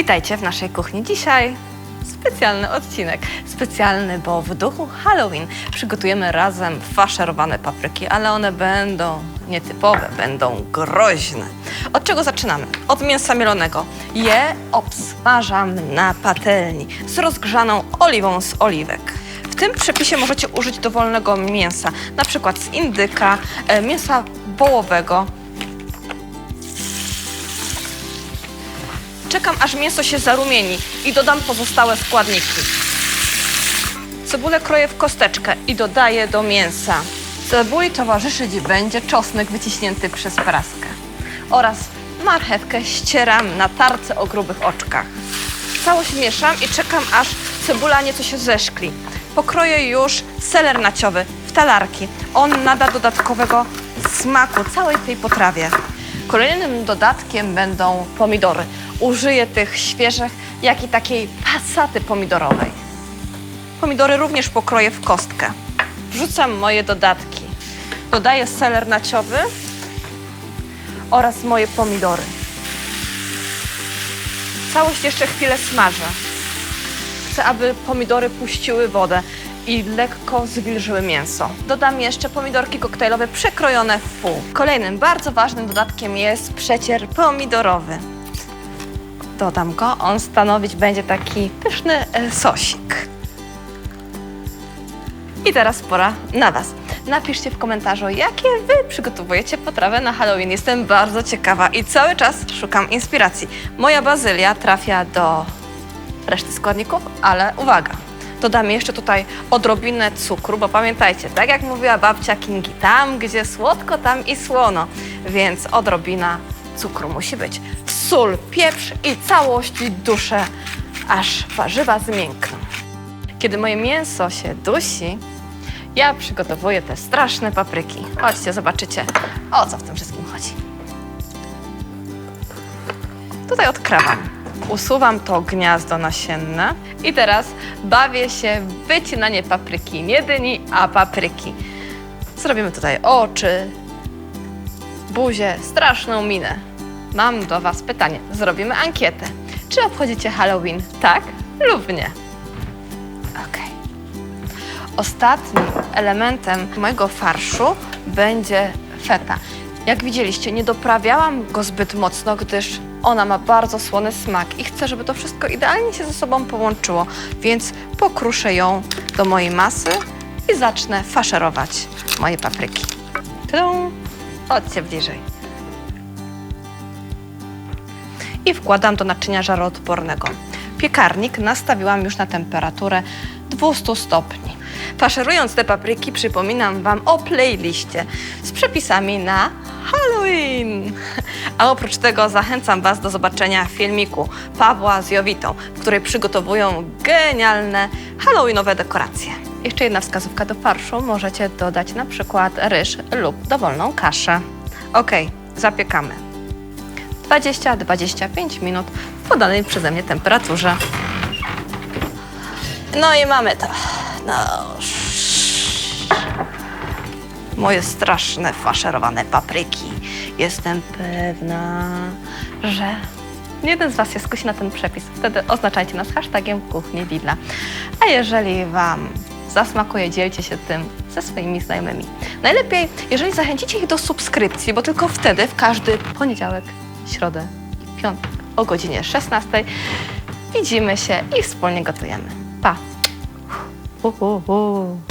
Witajcie w naszej kuchni. Dzisiaj specjalny odcinek. Specjalny, bo w duchu Halloween przygotujemy razem faszerowane papryki, ale one będą nietypowe, będą groźne. Od czego zaczynamy? Od mięsa mielonego. Je obsmażam na patelni z rozgrzaną oliwą z oliwek. W tym przepisie możecie użyć dowolnego mięsa, na przykład z indyka, e, mięsa wołowego, Czekam, aż mięso się zarumieni i dodam pozostałe składniki. Cebulę kroję w kosteczkę i dodaję do mięsa. Cebuli towarzyszyć będzie czosnek wyciśnięty przez praskę oraz marchewkę ścieram na tarce o grubych oczkach. Całość mieszam i czekam, aż cebula nieco się zeszkli. Pokroję już seler naciowy w talarki. On nada dodatkowego smaku całej tej potrawie. Kolejnym dodatkiem będą pomidory. Użyję tych świeżych, jak i takiej pasaty pomidorowej. Pomidory również pokroję w kostkę. Wrzucam moje dodatki. Dodaję seler naciowy oraz moje pomidory. Całość jeszcze chwilę smażę. Chcę, aby pomidory puściły wodę i lekko zwilżyły mięso. Dodam jeszcze pomidorki koktajlowe przekrojone w pół. Kolejnym bardzo ważnym dodatkiem jest przecier pomidorowy. Dodam go, on stanowić będzie taki pyszny e, sosik. I teraz pora na Was. Napiszcie w komentarzu, jakie Wy przygotowujecie potrawę na Halloween. Jestem bardzo ciekawa i cały czas szukam inspiracji. Moja bazylia trafia do reszty składników, ale uwaga, dodam jeszcze tutaj odrobinę cukru, bo pamiętajcie, tak jak mówiła babcia Kingi, tam gdzie słodko, tam i słono, więc odrobina cukru musi być. Sól, pieprz i całość duszę, aż warzywa zmiękną. Kiedy moje mięso się dusi, ja przygotowuję te straszne papryki. Chodźcie, zobaczycie, o co w tym wszystkim chodzi. Tutaj odkrawam. Usuwam to gniazdo nasienne i teraz bawię się w wycinanie papryki. Nie dyni, a papryki. Zrobimy tutaj oczy, buzię, straszną minę. Mam do Was pytanie. Zrobimy ankietę. Czy obchodzicie Halloween? Tak lub nie? Okej. Ostatnim elementem mojego farszu będzie feta. Jak widzieliście, nie doprawiałam go zbyt mocno, gdyż ona ma bardzo słony smak i chcę, żeby to wszystko idealnie się ze sobą połączyło, więc pokruszę ją do mojej masy i zacznę faszerować moje papryki. Tudum! Chodźcie bliżej. I wkładam do naczynia żaroodpornego. Piekarnik nastawiłam już na temperaturę 200 stopni. Faszerując te papryki, przypominam Wam o playliście z przepisami na Halloween. A oprócz tego zachęcam Was do zobaczenia filmiku Pawła z Jowitą, w której przygotowują genialne halloweenowe dekoracje. Jeszcze jedna wskazówka do farszu. Możecie dodać na przykład ryż lub dowolną kaszę. Ok, zapiekamy. 20-25 minut w podanej przeze mnie temperaturze. No i mamy to. No. Moje straszne faszerowane papryki. Jestem pewna, że jeden z Was się skusi na ten przepis. Wtedy oznaczajcie nas hashtagiem kuchni Lidla. A jeżeli Wam zasmakuje, dzielcie się tym ze swoimi znajomymi. Najlepiej, jeżeli zachęcicie ich do subskrypcji, bo tylko wtedy w każdy poniedziałek, środę i piątek o godzinie 16 widzimy się i wspólnie gotujemy. Pa! Uh, uh, uh.